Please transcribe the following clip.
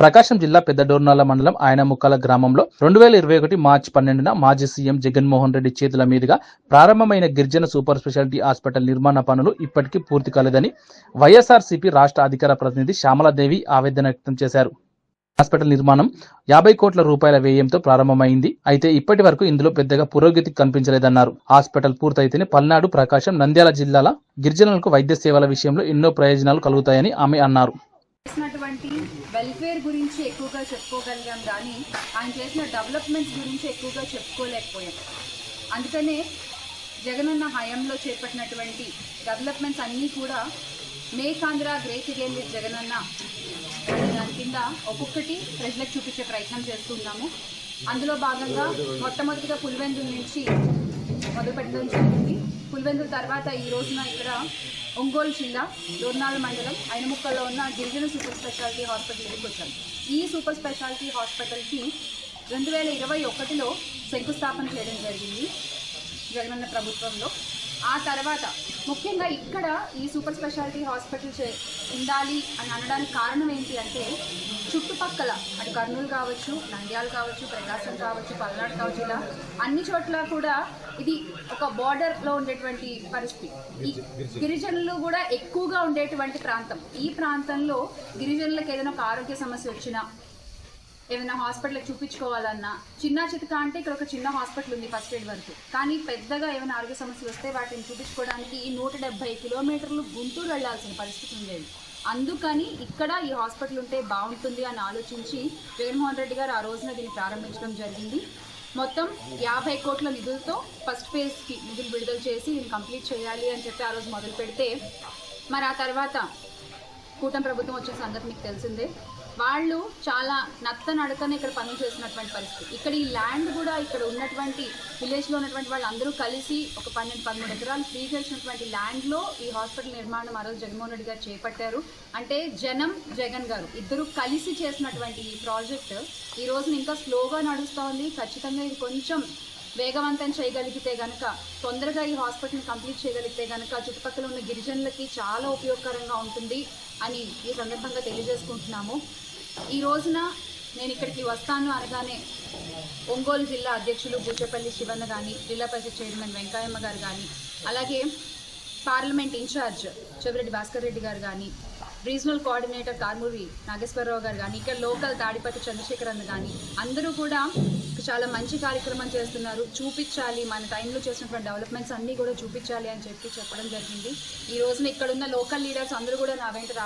ప్రకాశం జిల్లా పెద్దడోర్నాల మండలం ఆయనముక్కల గ్రామంలో రెండు వేల ఇరవై ఒకటి మార్చి పన్నెండున మాజీ సీఎం జగన్మోహన్ రెడ్డి చేతుల మీదుగా ప్రారంభమైన గిరిజన సూపర్ స్పెషాలిటీ హాస్పిటల్ నిర్మాణ పనులు ఇప్పటికీ పూర్తి కాలేదని వైఎస్ఆర్సీపీ రాష్ట్ర అధికార ప్రతినిధి శ్యామలాదేవి ఆవేదన వ్యక్తం చేశారు. హాస్పిటల్ నిర్మాణం యాభై కోట్ల రూపాయల వ్యయంతో ప్రారంభమైంది. అయితే ఇప్పటి వరకు ఇందులో పెద్దగా పురోగతి కనిపించలేదన్నారు. హాస్పిటల్ పూర్తయితేనే పల్నాడు ప్రకాశం నంద్యాల జిల్లాల గిరిజనులకు వైద్య సేవల విషయంలో ఎన్నో ప్రయోజనాలు కలుగుతాయని ఆమె అన్నారు. చేసినటువంటి వెల్ఫేర్ గురించి ఎక్కువగా చెప్పుకోగలిగాం కానీ ఆయన చేసిన డెవలప్మెంట్స్ గురించి ఎక్కువగా చెప్పుకోలేకపోయాం. అందుకనే జగనన్న హయాంలో చేపట్టినటువంటి డెవలప్మెంట్స్ అన్నీ కూడా make Andhra great again with Jagananna దాని కింద ఒక్కొక్కటి ప్రజలకు చూపించే ప్రయత్నం చేస్తున్నాము అందులో భాగంగా మొట్టమొదటిగా పులివెందుల నుంచి మొదలు పెట్టడం జరిగింది. పులివెందుల తర్వాత ఈ రోజున ఇక్కడ ఒంగోలు జిల్లా దోర్నాల మండలం ఐనముక్కలో ఉన్న గిరిజన సూపర్ స్పెషాలిటీ హాస్పిటల్కి వచ్చాం. ఈ సూపర్ స్పెషాలిటీ హాస్పిటల్కి రెండు వేల ఇరవై ఒకటిలో శంకుస్థాపన చేయడం జరిగింది జగనన్న ప్రభుత్వంలో. ఆ తర్వాత ముఖ్యంగా ఇక్కడ ఈ సూపర్ స్పెషాలిటీ హాస్పిటల్ చే ఉండాలి అని అనడానికి కారణం ఏంటి అంటే చుట్టుపక్కల అటు కర్నూలు కావచ్చు నంద్యాల కావచ్చు ప్రకాశం కావచ్చు పల్నాడు కావచ్చు ఇలా అన్ని చోట్ల కూడా ఇది ఒక బార్డర్లో ఉండేటువంటి పరిస్థితి. ఈ గిరిజనులు కూడా ఎక్కువగా ఉండేటువంటి ప్రాంతం. ఈ ప్రాంతంలో గిరిజనులకు ఏదైనా ఒక ఆరోగ్య సమస్య వచ్చినా ఏమైనా హాస్పిటల్కి చూపించుకోవాలన్నా చిన్న చితక అంటే ఇక్కడ ఒక చిన్న హాస్పిటల్ ఉంది ఫస్ట్ ఎయిడ్ వరకు. కానీ పెద్దగా ఏమైనా ఆరోగ్య సమస్యలు వస్తే వాటిని చూపించుకోవడానికి ఈ నూట డెబ్బై కిలోమీటర్లు గుంటూరు వెళ్ళాల్సిన పరిస్థితి ఉండేది. అందుకని ఇక్కడ ఈ హాస్పిటల్ ఉంటే బాగుంటుంది అని ఆలోచించి జగన్మోహన్ రెడ్డి గారు ఆ రోజున దీన్ని ప్రారంభించడం జరిగింది. మొత్తం యాభై కోట్ల నిధులతో ఫస్ట్ ఫేజ్కి నిధులు విడుదల చేసి దీన్ని కంప్లీట్ చేయాలి అని చెప్పి ఆ రోజు మొదలు పెడితే మరి ఆ తర్వాత కూటమి ప్రభుత్వం వచ్చిన సంగతి మీకు తెలిసిందే. వాళ్ళు చాలా నత్త నడకన ఇక్కడ పనులు చేసినటువంటి పరిస్థితి. ఇక్కడ ఈ ల్యాండ్ కూడా ఇక్కడ ఉన్నటువంటి విలేజ్లో ఉన్నటువంటి వాళ్ళందరూ కలిసి ఒక పన్నెండు పదమూడు ఎకరాలు ఫ్రీ చేసినటువంటి ల్యాండ్లో ఈ హాస్పిటల్ నిర్మాణం ఆ రోజు జగన్మోహన్ రెడ్డి గారు చేపట్టారు. అంటే జనం జగన్ గారు ఇద్దరు కలిసి చేసినటువంటి ఈ ప్రాజెక్ట్ ఈ రోజున ఇంకా స్లోగా నడుస్తూ ఉంది ఖచ్చితంగా ఇది కొంచెం వేగవంతం చేయగలిగితే గనక తొందరగా ఈ హాస్పిటల్ని కంప్లీట్ చేయగలిగితే గనక చుట్టుపక్కల ఉన్న గిరిజనులకి చాలా ఉపయోగకరంగా ఉంటుంది అని ఈ సందర్భంగా తెలియజేసుకుంటున్నాము. ఈ రోజున నేను ఇక్కడికి వస్తాను అనగానే ఒంగోలు జిల్లా అధ్యక్షులు బూచపల్లి శివన్న కానీ జిల్లా పరిషత్ చైర్మన్ వెంకయ్యమ్మ గారు కానీ అలాగే parliament in charge Chevireddy Bhaskar Reddy గారు కానీ రీజనల్ కోఆర్డినేటర్ కార్మూరి నాగేశ్వరరావు గారు కానీ ఇక్కడ లోకల్ తాడిపత్రి చంద్రశేఖర్ అన్న కానీ అందరూ కూడా చాలా మంచి కార్యక్రమం చేస్తున్నారు. చూపించాలి మన టైంలో చేసినటువంటి డెవలప్మెంట్స్ అన్నీ కూడా చూపించాలి అని చెప్పి చెప్పడం జరిగింది. ఈ రోజున ఇక్కడున్న లోకల్ లీడర్స్ అందరూ కూడా నా వెంట